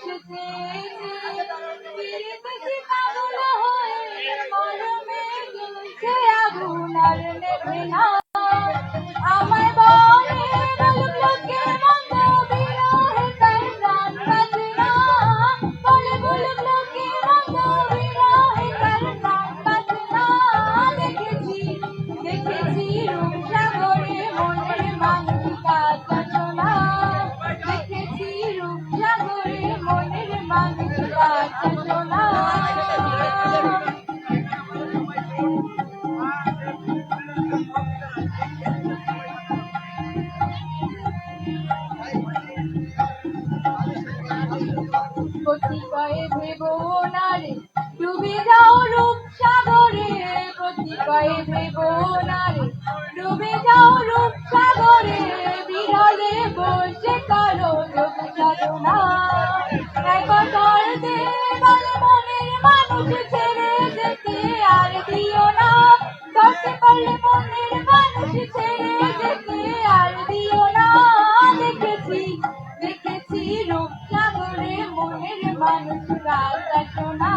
মানুষ কতিপয়ে ভেব নারে, ডুবে যাও রূপ সাগরে। কতিপয়ে ভেব নারে, ডুবে যাও রূপ সাগরে। বিরলে বসে করো লোক সাধনা। ছেড়ে যেতে আর দিও না করতে পারলে মনের মানুষ ছেড়ে যেতে আর দিও না দেখেছি দেখেছি রূপসাগরে মনের মানুষ কাঁদাছো না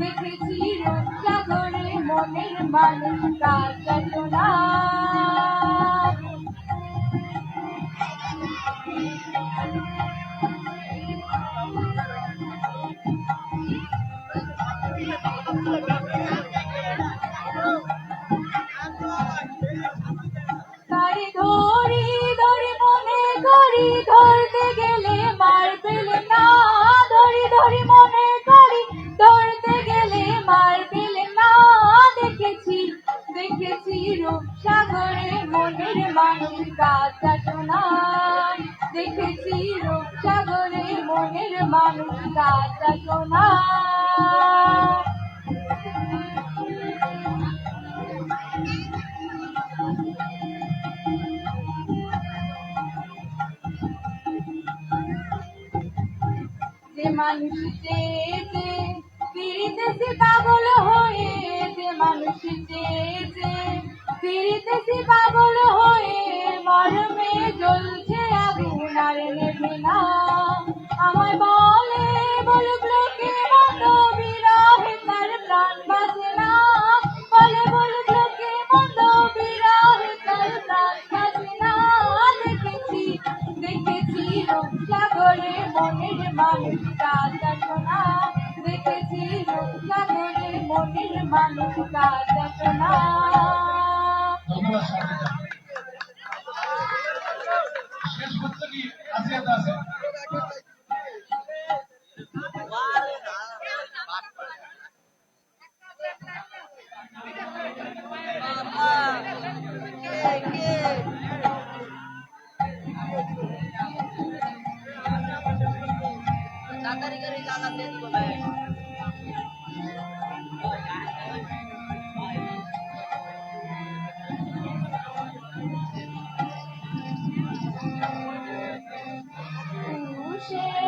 দেখেছি কাঁদাছো না? মানুষ কাঁদাছো না দেখেছি রূপসাগরে মনের মানুষ কাঁদাছো না যে মানুষ চেয়েছে ফিরিতেছি পাগল হয়ে, যে মানুষ চেয়েছে ফিরিতেছি পাগল মনের মানুষ কাজা না। দেখেছি রূপসাগরে মনের মানুষ কাজা না। শেষ করতে কি আছে? Amen.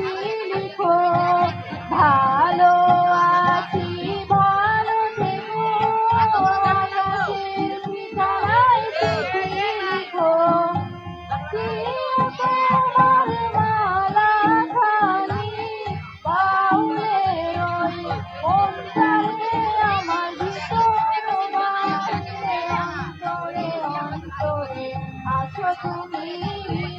aleluia.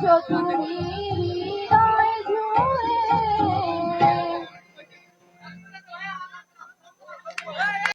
小兔咪咪